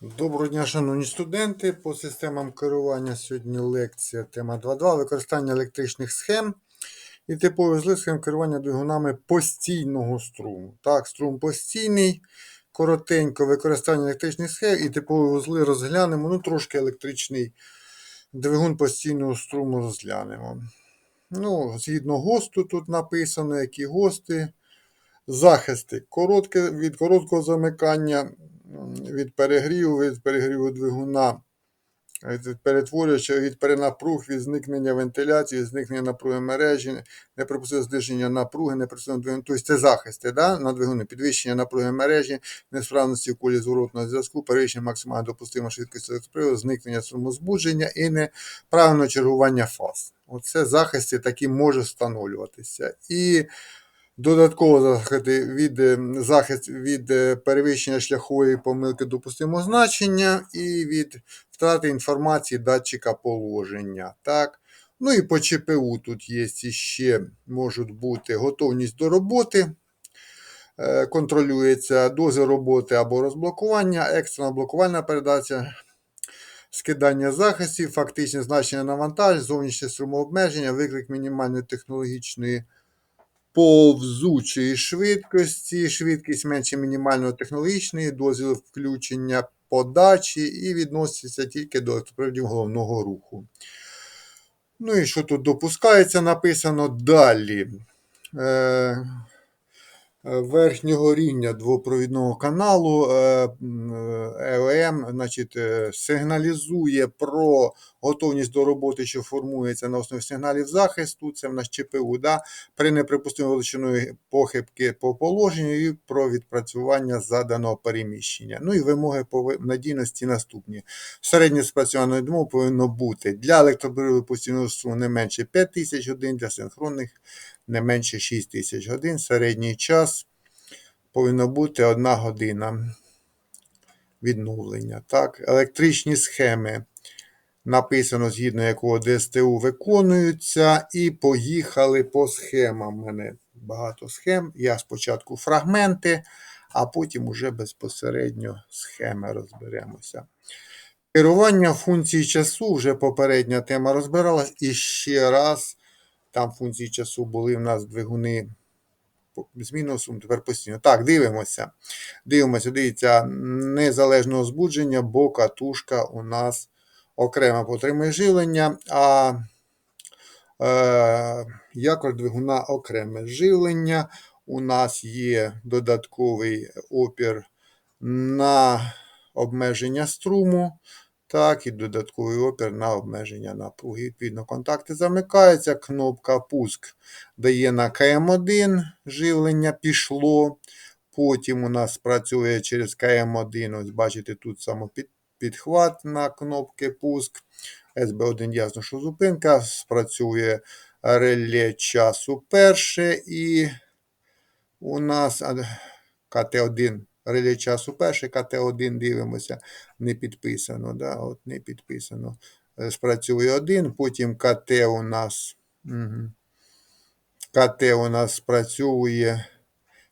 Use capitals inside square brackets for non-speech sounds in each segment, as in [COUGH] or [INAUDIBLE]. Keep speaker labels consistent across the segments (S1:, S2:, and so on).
S1: Доброго дня, шановні студенти. По системам керування сьогодні лекція тема 2.2. Використання електричних схем і типові вузли схем керування двигунами постійного струму. Так, струм постійний, коротенько використання електричних схем і типові вузли розглянемо. Ну, трошки електричний двигун постійного струму розглянемо. Ну, Згідно ГОСТу тут написано, які ГОСТи. Захисти. Коротке, від короткого замикання, від перегріву, від перегріву двигуна, від перетворювача, від перенапруг, від зникнення вентиляції, зникнення напруги мережі, неприпустимо зниження напруги, неприпустимо двигун. Тобто це захисти да, на двигуни, підвищення напруги мережі, несправності в колі зворотного зв'язку, перевищення максимально допустимої швидкості електроприводу, зникнення струмозбудження і неправильне чергування фаз. Оце захисти такі може встановлюватися. І Додатково захисти від, е, захист від е, перевищення шляхової помилки допустимого значення і від втрати інформації датчика положення. Так? Ну і по ЧПУ тут є ще можуть бути готовність до роботи. е, Контролюється дози роботи або розблокування, екстрена блокувальна передача, скидання захистів, фактичне значення навантажень, зовнішнє струмообмеження, виклик мінімальної технологічної повзучої швидкості, швидкість менше мінімального технологічної, дозвіл включення подачі і відноситься тільки до електроприводів головного руху. Ну і що тут допускається, написано далі. Е, верхнього рівня двопровідного каналу е, е, ЕОМ значить, е, сигналізує про готовність до роботи, що формується на основі сигналів захисту. Це в нас ЧПУ, да? при неприпустимій величиної похибки по положенню і про відпрацювання заданого переміщення. Ну і вимоги по надійності наступні. Середнє спрацювання дому повинно бути для електроприводу постійного струму не менше 5000 годин, для синхронних не менше 6 тисяч годин. Середній час повинно бути 1 година відновлення. Так? Електричні схеми написано, згідно якого ДСТУ виконуються, і поїхали по схемам. У мене багато схем. Я спочатку фрагменти, а потім уже безпосередньо схеми розберемося. Керування функції часу вже попередня тема розбиралась. І ще раз, там функції часу були в нас двигуни з мінусом, тепер постійно. Так, дивимося. Дивимося, дивіться, незалежного збудження, бо катушка у нас окремо потримує живлення, а е, якор двигуна окреме живлення. У нас є додатковий опір на обмеження струму, так, і додатковий опір на обмеження напруги. Відповідно, контакти замикаються, кнопка пуск дає на КМ1, живлення пішло. Потім у нас працює через КМ1, ось бачите, тут самопід, підхват на кнопки пуск. СБ1 ясно, що зупинка, спрацює реле часу перше і у нас КТ1, реле часу перше, КТ1 дивимося, не підписано. Да? От не підписано. Е, Спрацює один, потім КТ у нас. Угу. КТ у нас спрацьовує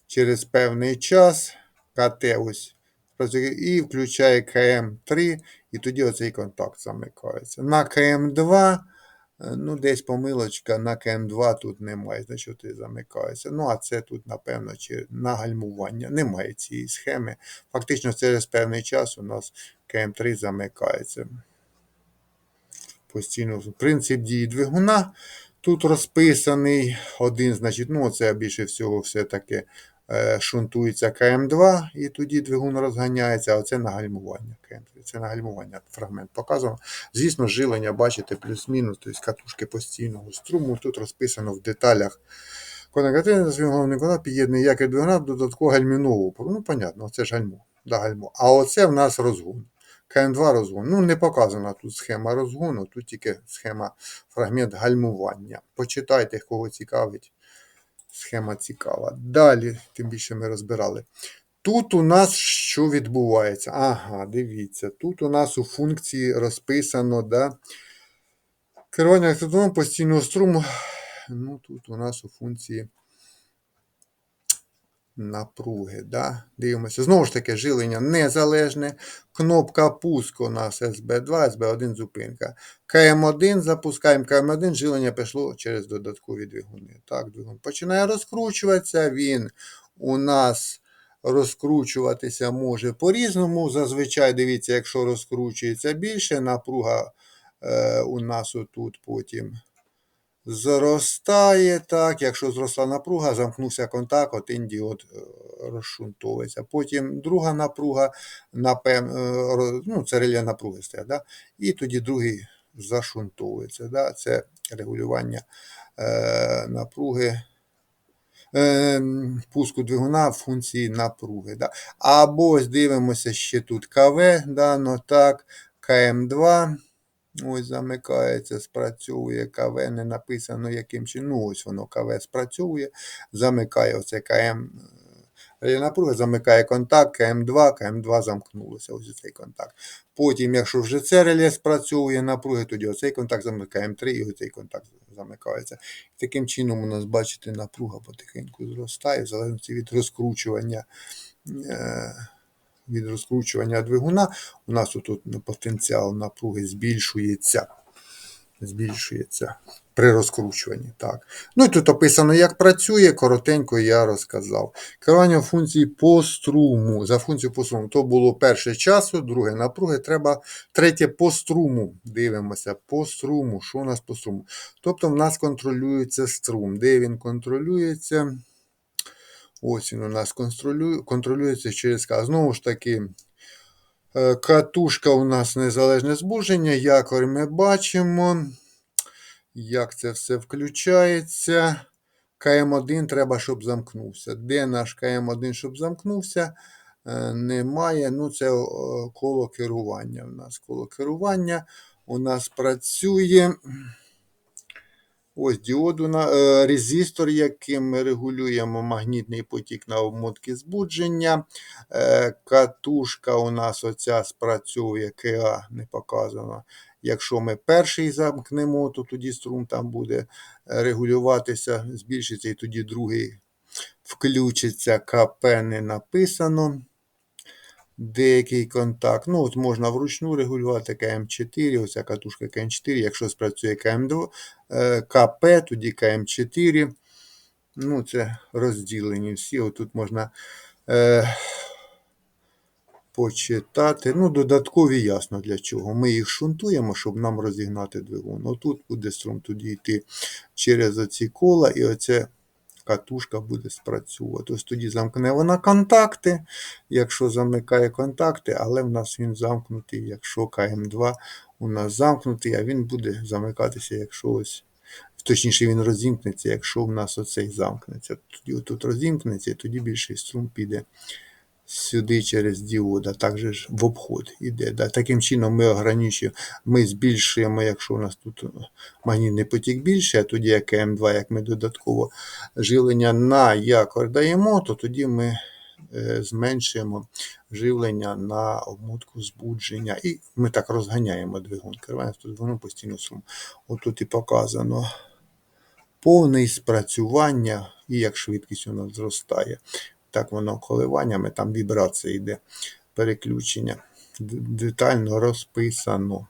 S1: через певний час. КТ ось працює і включає КМ3, і тоді оцей контакт замикається. На КМ2, е, ну, десь помилочка, на КМ2 тут немає, значить ти замикається. Ну, а це тут, напевно, чи на гальмування. Немає цієї схеми. Фактично, через певний час у нас КМ3 замикається. Постійно принцип дії двигуна тут розписаний. Один, значить, ну, це більше всього все-таки е, шунтується КМ2, і тоді двигун розганяється, а це на гальмування. КМ3. Це на гальмування фрагмент показано. Звісно, жилення, бачите, плюс-мінус, тобто катушки постійного струму. Тут розписано в деталях. Конегативний свій головний канал під'єднує як і двигуна додатково гальмінову. Ну, понятно, це ж гальмо. Да, гальмо. А оце в нас розгон. КМ2 розгон. Ну, не показана тут схема розгону, тут тільки схема фрагмент гальмування. Почитайте, кого цікавить. Схема цікава. Далі, тим більше ми розбирали. Тут у нас що відбувається? Ага, дивіться, тут у нас у функції розписано, да, керування електродомом постійного струму. Ну, тут у нас у функції напруги. Да? Дивимося. Знову ж таки, жилення незалежне. Кнопка пуску у нас СБ2, СБ1 зупинка. КМ1 запускаємо КМ1, жилення пішло через додаткові двигуни. Так, двигун починає розкручуватися. Він у нас розкручуватися може по-різному. Зазвичай, дивіться, якщо розкручується більше, напруга е, у нас отут потім зростає. Так, якщо зросла напруга, замкнувся контакт, один діод е, розшунтовується. Потім друга напруга, напев, е, ну, це реле напруги стоять, да? і тоді другий зашунтовується. Да? Це регулювання е, напруги. е, Пуску двигуна в функції напруги. Да? Або дивимося ще тут КВ, да, ну так, КМ2. Ось замикається, спрацьовує КВ, не написано яким чином. Ну, ось воно КВ спрацьовує, замикає оце КМ. е, Напруга замикає контакт, КМ2, КМ2 замкнулося, ось цей контакт. Потім, якщо вже це реле спрацьовує напруги, тоді оцей контакт замикає М3 і оцей контакт замикається. Таким чином, у нас, бачите, напруга потихеньку зростає, в залежності від розкручування. Від розкручування двигуна у нас тут потенціал напруги збільшується. Збільшується при розкручуванні. Так. Ну і тут описано, як працює, коротенько я розказав. Керування функції по струму. За функцію по струму. То було перше часу, друге напруги. Треба третє по струму. Дивимося, по струму. Що у нас по струму? Тобто в нас контролюється струм. Де він контролюється? Ось він у нас контролює, контролюється через К. Знову ж таки, е, катушка у нас незалежне збудження, якорь ми бачимо. Як це все включається. КМ1 треба, щоб замкнувся. Де наш КМ1, щоб замкнувся? Е, Немає. Ну, це коло керування. У нас коло керування у нас працює. Ось діоду на е, резистор, яким ми регулюємо магнітний потік на обмотки збудження. Е, катушка у нас оця спрацьовує КА, не показано. Якщо ми перший замкнемо, то тоді струм там буде е, регулюватися, збільшиться, і тоді другий включиться. КП не написано. Деякий контакт. Ну, от можна вручну регулювати КМ4, оця катушка КМ4. Якщо спрацює КМ2, е, КП, тоді КМ4. Ну, це розділені всі. Отут можна е, почитати. Ну, додаткові ясно для чого. Ми їх шунтуємо, щоб нам розігнати двигун. Отут буде струм тоді йти через оці кола, і оце катушка буде спрацьовувати. Ось тоді замкне вона контакти, якщо замикає контакти, але в нас він замкнутий, якщо КМ2 у нас замкнутий, а він буде замикатися, якщо ось. Точніше, він розімкнеться, якщо в нас оцей замкнеться. Тоді тут розімкнеться, і тоді більший струм піде сюди через діода, так же ж в обход іде. Да. Таким чином ми ограничуємо, ми збільшуємо, якщо у нас тут магнітний потік більше, а тоді як КМ2, як ми додатково живлення на якор даємо, то тоді ми е, зменшуємо живлення на обмотку збудження. І ми так розганяємо двигун. Керуємо двигуном постійно струм. Отут і показано повне спрацювання і як швидкість у нас зростає. Так воно коливаннями, там вібрація йде, переключення. Детально розписано.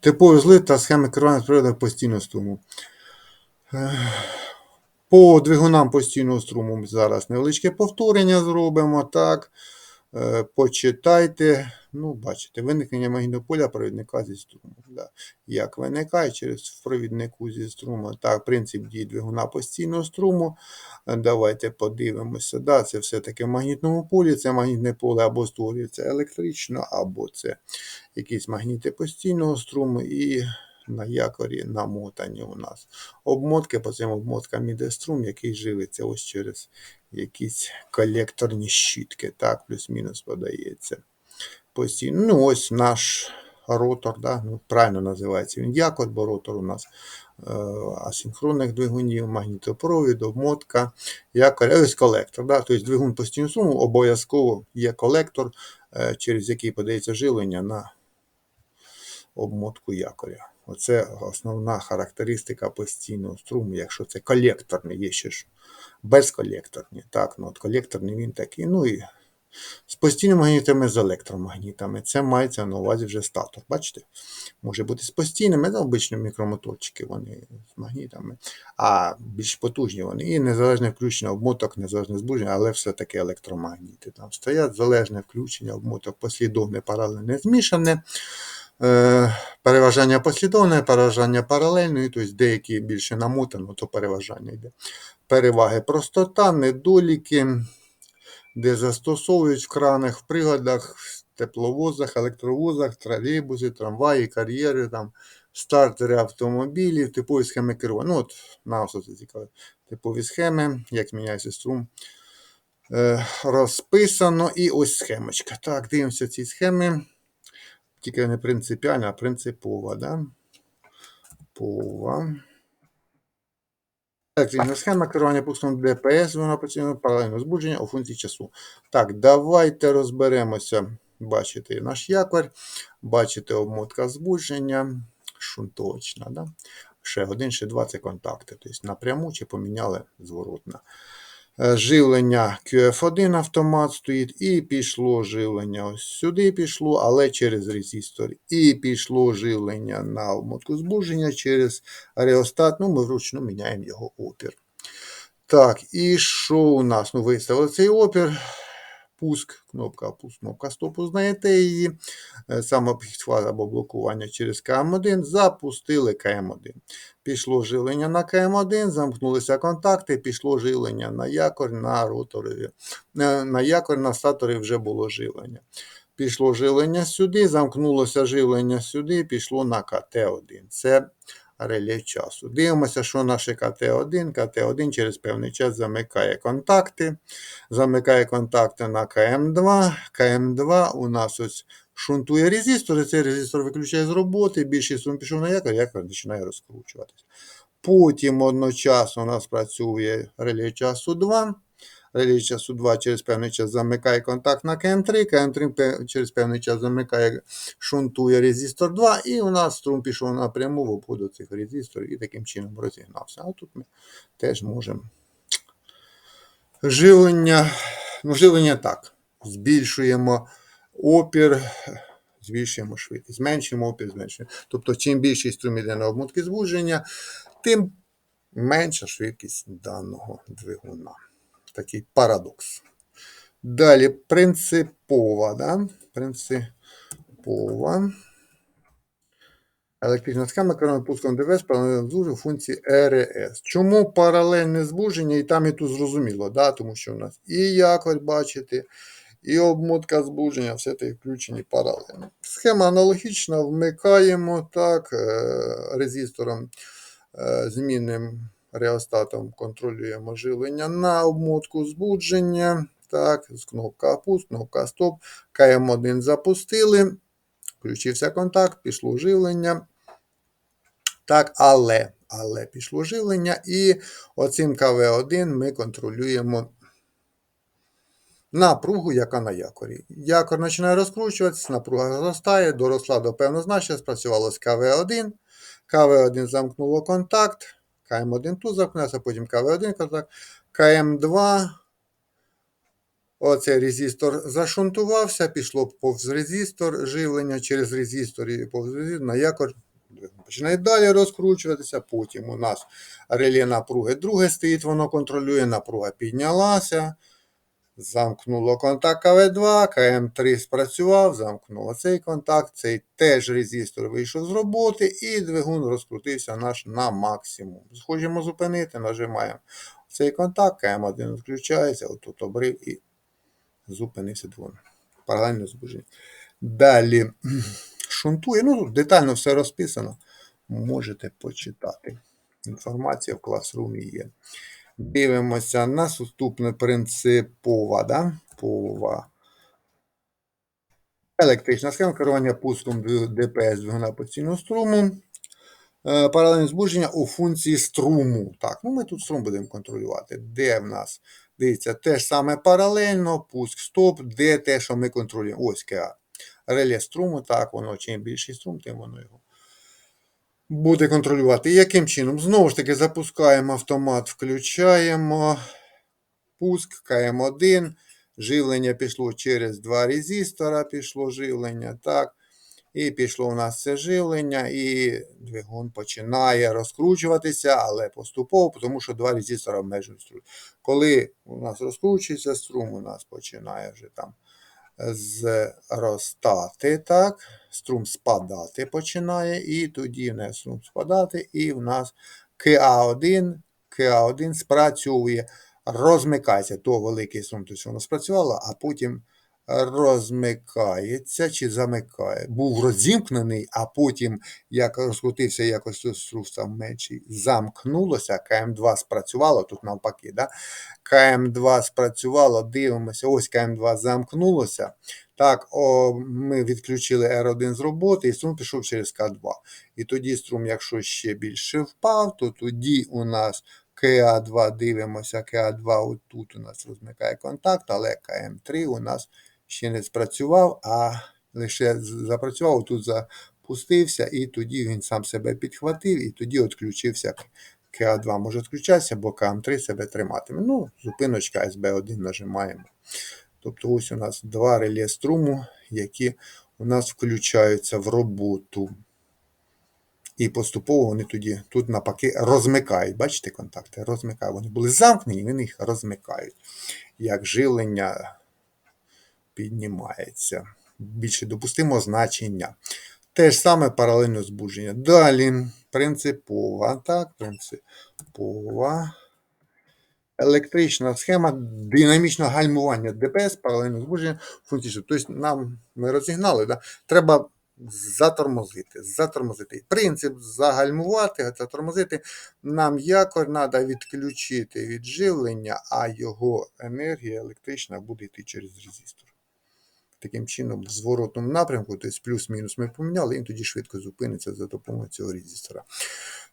S1: Типові зли та схеми керування з приладом постійного струму. По двигунам постійного струму зараз невеличке повторення зробимо. Так. Е, Почитайте. Ну, бачите, виникнення магнітного поля провідника зі струму. Да. Як виникає через провіднику зі струму. Так, принцип дії двигуна постійного струму. Давайте подивимося. Да, це все-таки в магнітному полі. Це магнітне поле або створюється електрично, або це якісь магніти постійного струму. І на якорі намотані у нас обмотки, по цим обмоткам іде струм, який живиться ось через якісь колекторні щітки. Так, плюс-мінус подається. Постійно. Ну, ось наш ротор, да? ну, правильно називається він якор, бо ротор у нас е, асинхронних двигунів, магнітопровід, обмотка, якор, ось колектор. Да? Тобто двигун постійного струму обов'язково є колектор, е, через який подається живлення на обмотку якоря. Оце основна характеристика постійного струму, якщо це колекторний, є ще ж безколекторні. Так, ну от колекторний він такий. Ну і з постійними магнітами, з електромагнітами. Це мається на увазі вже статор. Бачите? Може бути з постійними, ну, обичні мікромоторчики, вони з магнітами, а більш потужні вони. І незалежне включення обмоток, незалежне збудження, але все-таки електромагніти. Там стоять залежне включення обмоток, послідовне, паралельне, змішане. Е, Переважання послідовне, переважання паралельне, тобто деякі більше намотано, то переважання йде. Переваги простота, недоліки, де застосовують в кранах, в приладах, в тепловозах, електровозах, тролейбуси, трамваї, кар'єри, там, стартери автомобілів, типові схеми керування. Ну, от нас це цікаво. Типові схеми, як міняється струм. Е, розписано і ось схемочка. Так, дивимося ці схеми. Тільки не принципіальна, а принципова. Да? Пова. Електрична схема керування пуском ДПС, вона постійно паралельно збудження у функції часу. Так, давайте розберемося. Бачите наш якорь, бачите обмотка збудження, шунтовочна. Да? Ще один, ще два це контакти. Тобто напряму чи поміняли зворотно. Е, Живлення QF1 автомат стоїть, і пішло живлення ось сюди пішло, але через резистор. І пішло живлення на обмотку збудження через реостат. Ну, ми вручну міняємо його опір. Так, і що у нас? Ну, виставили цей опір. Пуск, кнопка пуск, кнопка стопу, знаєте її. Е, Самопідхват або блокування через КМ1. Запустили КМ1. Пішло живлення на КМ1, замкнулися контакти, пішло живлення на якор, на роторі. Е, На якор, на статорі вже було живлення. Пішло живлення сюди, замкнулося живлення сюди, пішло на КТ1. Це реле часу. Дивимося, що наше КТ1. КТ1 через певний час замикає контакти. Замикає контакти на КМ2. КМ2 у нас ось шунтує резистор, і цей резистор виключає з роботи, більший струм пішов на якор, якор починає розкручуватися. Потім одночасно у нас працює реле часу 2. Реле часу 2 через певний час замикає контакт на КМ3, КМ3 через певний час замикає, шунтує резистор 2, і у нас струм пішов напряму в обходу цих резисторів і таким чином розігнався. А тут ми теж можемо. Живлення, ну, живлення так. Збільшуємо опір, збільшуємо швидкість, зменшуємо опір, зменшуємо. Тобто, чим більший струм йде на обмотки збудження, тим менша швидкість даного двигуна. Такий парадокс. Далі принципова. Да? Принципова. Електрична схема керування пуском ДВС паралельно збудження функції РС. Чому паралельне збудження і там і тут зрозуміло, да? тому що у нас і якорь, бачите, і обмотка збудження, все це включені паралельно. Схема аналогічна, вмикаємо так, е, резистором е, змінним реостатом контролюємо живлення на обмотку збудження. Так, з кнопка опуск, кнопка стоп. КМ1 запустили. Включився контакт, пішло живлення. Так, але, але пішло живлення, і оцим КВ1 ми контролюємо напругу, яка на якорі. Якор починає розкручуватися, напруга зростає, доросла до певного значення, спрацювало з КВ1. КВ1 замкнуло контакт, КМ1 тут замкнувся, потім КВ1 контакт, КМ2. Оцей резистор зашунтувався, пішло повз резистор живлення через резистор і повз резистор на якор. Починає далі розкручуватися. Потім у нас реле напруги друге стоїть, воно контролює, напруга піднялася. Замкнуло контакт КВ2, КМ3 спрацював, замкнуло цей контакт, цей теж резистор вийшов з роботи, і двигун розкрутився наш на максимум. Хочемо зупинити, нажимаємо цей контакт, КМ1 включається, отут обрив і зупинився двигун. Паралельно збудження. Далі [CLEARS THROAT] шунтує. Ну, тут детально все розписано. Можете почитати. Інформація в класрумі є. Дивимося наступне принципова. Да? Пова. Електрична схема керування пуском ДПС двигуна постійного струму. Е, Паралельне збудження у функції струму. Так, ну ми тут струм будемо контролювати. Де в нас? Дивіться, те ж саме паралельно, пуск стоп, де те, що ми контролюємо. Ось КА. Реле струму, так, воно чим більший струм, тим воно його буде контролювати. Яким чином? Знову ж таки, запускаємо автомат, включаємо пуск КМ1. Живлення пішло через два резистора, пішло живлення. так. І пішло у нас це живлення, і двигун починає розкручуватися, але поступово, тому що два резистора обмежують струм. Коли у нас розкручується струм, у нас починає вже там зростати, так, струм спадати починає, і тоді в нас струм спадати, і в нас КА1, КА1 спрацьовує, розмикається. То великий струм, то воно спрацювало, а потім розмикається чи замикає. Був розімкнений, а потім, як розкрутився, якось струм став замкнулося, КМ2 спрацювало, тут навпаки, да? КМ2 спрацювало, дивимося, ось КМ2 замкнулося. Так, о, ми відключили R1 з роботи, і струм пішов через К2. І тоді струм, якщо ще більше впав, то тоді у нас КА2 дивимося, КА2 отут у нас розмикає контакт, але КМ3 у нас ще не спрацював, а лише запрацював, тут запустився, і тоді він сам себе підхватив, і тоді відключився КА2 може відключатися, бо КМ3 себе триматиме. Ну, зупиночка СБ1 нажимаємо. Тобто ось у нас два реле струму, які у нас включаються в роботу. І поступово вони тоді тут напаки розмикають. Бачите контакти? Розмикають. Вони були замкнені, вони їх розмикають. Як живлення піднімається. Більше допустимо значення. Те ж саме паралельне збудження. Далі принципова, так, принципова. Електрична схема динамічного гальмування ДПС, паралельне збудження функції. Тобто нам ми розігнали, да? треба затормозити. затормозити. Принцип загальмувати, затормозити. Нам якось треба відключити від живлення, а його енергія електрична буде йти через резистор. Таким чином, в зворотному напрямку, тобто плюс-мінус ми поміняли, він тоді швидко зупиниться за допомогою цього резистора.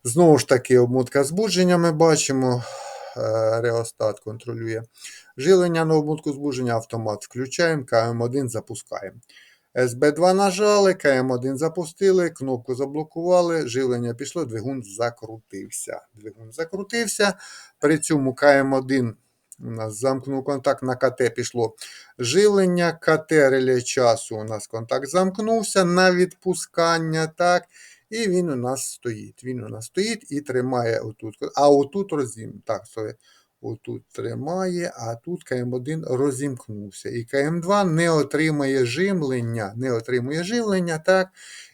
S1: Знову ж таки, обмотка збудження ми бачимо. Е, реостат контролює. Живлення на обмотку збудження, автомат включаємо, КМ1 запускаємо. СБ2 нажали, КМ1 запустили, кнопку заблокували, живлення пішло, двигун закрутився. Двигун закрутився. При цьому КМ1 у нас замкнув контакт на КТ пішло живлення. КТ реле часу у нас контакт замкнувся на відпускання. так, І він у нас стоїть. Він у нас стоїть і тримає отут. А отут розім. Так, sorry. Отут тримає, а тут КМ1 розімкнувся. І КМ2 не отримає живлення, не отримує живлення, так?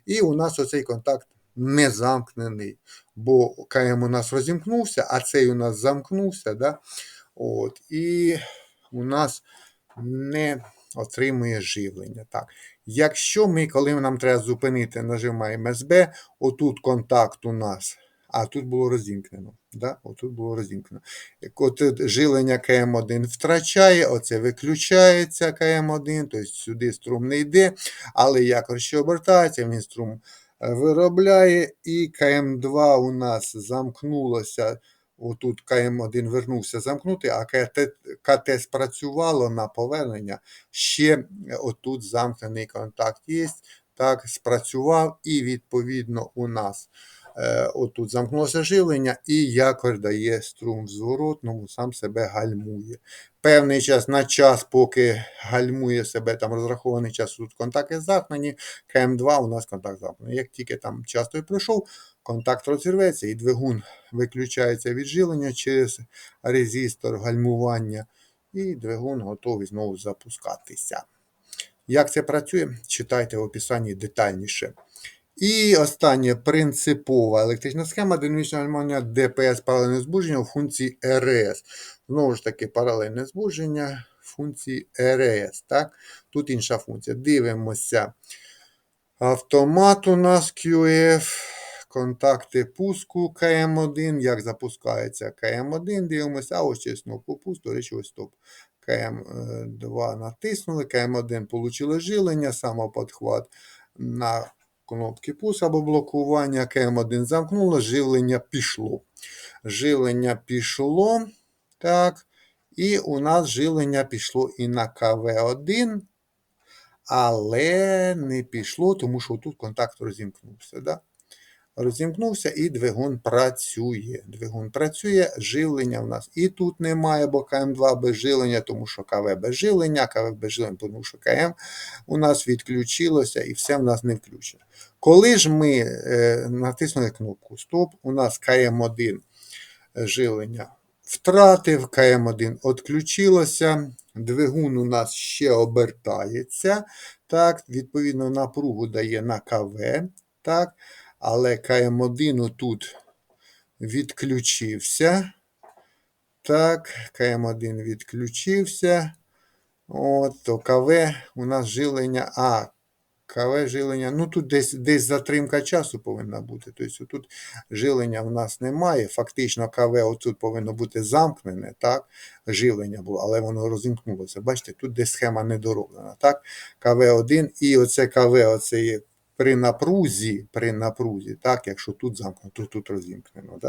S1: І у нас оцей контакт не замкнений. Бо КМ у нас розімкнувся, а цей у нас замкнувся. Да? От, І у нас не отримує живлення. Так. Якщо ми, коли нам треба зупинити, нажимаємо СБ, отут контакт у нас а тут було розімкнено. Да? Отут було розімкнено. От Жилення КМ1 втрачає, оце виключається КМ1, тобто сюди струм не йде, але якось ще обертається, він струм е, виробляє, і КМ2 у нас замкнулося. Отут КМ1 вернувся замкнути, а КТ, КТ спрацювало на повернення. Ще отут замкнений контакт є. Так, спрацював, і відповідно у нас Е, отут замкнулося живлення, і якось дає струм в зворотному, сам себе гальмує. Певний час на час, поки гальмує себе там розрахований час, тут контакти замкнені, КМ2 у нас контакт замкнений. Як тільки там час той пройшов, контакт розірветься і двигун виключається від живлення через резистор гальмування, і двигун готовий знову запускатися. Як це працює, читайте в описанні детальніше. І останнє принципова електрична схема динамічного гальмування ДПС паралельне збудження у функції РС. Знову ж таки, паралельне збудження функції РС. Так? Тут інша функція. Дивимося. Автомат у нас QF. Контакти пуску КМ1. Як запускається КМ1, дивимося, а ось через кнопку пуск, до речі, ось стоп. КМ2 натиснули, КМ1 отримали жилення, самоподхват на кнопки пуск або блокування. КМ1 замкнуло, живлення пішло. Живлення пішло. Так. І у нас живлення пішло і на КВ1. Але не пішло, тому що тут контакт розімкнувся. Да? Розімкнувся і двигун працює. Двигун працює, живлення в нас і тут немає, бо КМ2 без живлення, тому що КВ без живлення, КВ без живлення, тому що КМ у нас відключилося і все в нас не включено. Коли ж ми е, натиснули кнопку Стоп, у нас КМ1 живлення втратив, КМ1 відключилося, двигун у нас ще обертається, так, відповідно, напругу дає на КВ, так, але КМ1 тут відключився. Так, КМ1 відключився. От, то КВ у нас живлення. А, КВ живлення. Ну тут десь десь затримка часу повинна бути. Тобто тут живлення в нас немає. Фактично КВ отут повинно бути замкнене, так? Живлення було, але воно розімкнулося. Бачите, тут десь схема недороблена. Так? КВ1 і оце КВ, оце є при напрузі, при напрузі, так, якщо тут замкнено, то тут розімкнено.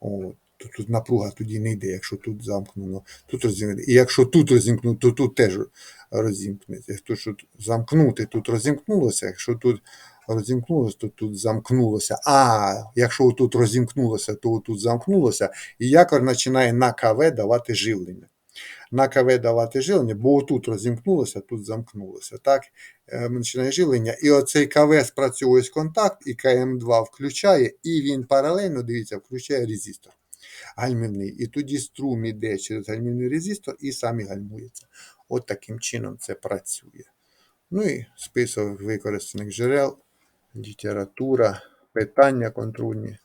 S1: От. То тут напруга тоді не йде, якщо тут замкнено, тут розімкнено. І якщо тут розімкнено, то тут теж розімкнеться. Якщо тут замкнути, тут розімкнулося, якщо тут розімкнулося, то тут замкнулося. А якщо тут розімкнулося, то тут замкнулося, і якор починає на КВ давати живлення. На КВ давати живлення, бо тут розімкнулося, тут замкнулося. Так, починає живлення. І оцей КВ спрацьовує з контакт, і КМ2 включає, і він паралельно, дивіться, включає резистор гальмівний. І тоді струм іде через гальмівний резистор і сам і гальмується. От таким чином це працює. Ну і список використаних джерел, література, питання контрольні.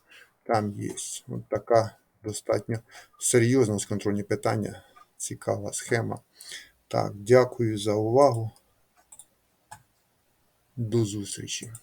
S1: Там є. От така достатньо серйозна контрольні питання. Цікава схема. Так, дякую за увагу. До зустрічі.